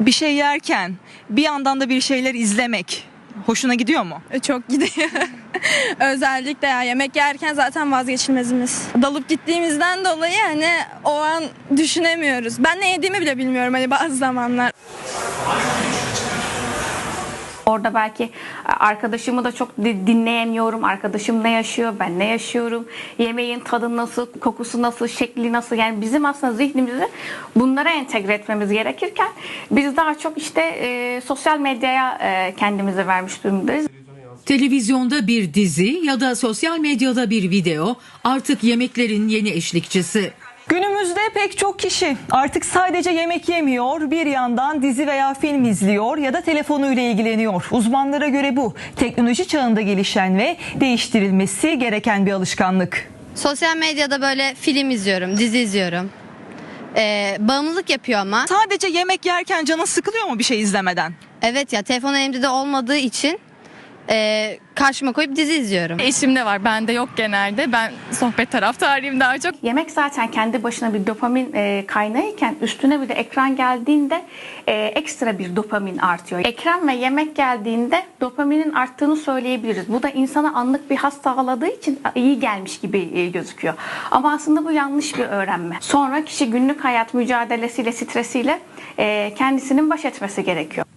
bir şey yerken bir yandan da bir şeyler izlemek hoşuna gidiyor mu? E, Çok gidiyor. Özellikle ya yemek yerken zaten vazgeçilmezimiz. Dalıp gittiğimizden dolayı hani o an düşünemiyoruz. Ben ne yediğimi bile bilmiyorum hani bazı zamanlar. Orada belki arkadaşımı da çok di- dinleyemiyorum. Arkadaşım ne yaşıyor, ben ne yaşıyorum. Yemeğin tadı nasıl, kokusu nasıl, şekli nasıl. Yani bizim aslında zihnimizi bunlara entegre etmemiz gerekirken biz daha çok işte e, sosyal medyaya e, kendimizi vermiş durumdayız. Televizyonda bir dizi ya da sosyal medyada bir video artık yemeklerin yeni eşlikçisi. Günümüzde pek çok kişi artık sadece yemek yemiyor, bir yandan dizi veya film izliyor ya da telefonuyla ilgileniyor. Uzmanlara göre bu teknoloji çağında gelişen ve değiştirilmesi gereken bir alışkanlık. Sosyal medyada böyle film izliyorum, dizi izliyorum. Ee, bağımlılık yapıyor ama. Sadece yemek yerken canın sıkılıyor mu bir şey izlemeden? Evet ya telefon elimde de olmadığı için e, karşıma koyup dizi izliyorum. Eşimde var bende yok genelde. Ben sohbet taraftarıyım daha çok. Yemek zaten kendi başına bir dopamin e, kaynağıyken üstüne bir de ekran geldiğinde e, ekstra bir dopamin artıyor. Ekran ve yemek geldiğinde dopaminin arttığını söyleyebiliriz. Bu da insana anlık bir haz sağladığı için iyi gelmiş gibi e, gözüküyor. Ama aslında bu yanlış bir öğrenme. Sonra kişi günlük hayat mücadelesiyle, stresiyle e, kendisinin baş etmesi gerekiyor.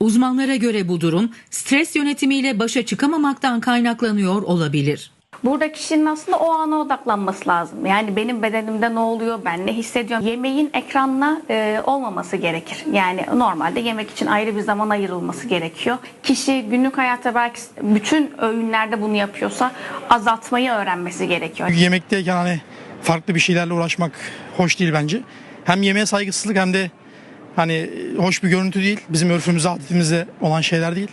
Uzmanlara göre bu durum stres yönetimiyle başa çıkamamaktan kaynaklanıyor olabilir. Burada kişinin aslında o ana odaklanması lazım. Yani benim bedenimde ne oluyor, ben ne hissediyorum. Yemeğin ekranla e, olmaması gerekir. Yani normalde yemek için ayrı bir zaman ayrılması gerekiyor. Kişi günlük hayatta belki bütün öğünlerde bunu yapıyorsa azaltmayı öğrenmesi gerekiyor. Yemekteyken hani farklı bir şeylerle uğraşmak hoş değil bence. Hem yemeğe saygısızlık hem de hani hoş bir görüntü değil. Bizim örfümüzde, adetimizde olan şeyler değil.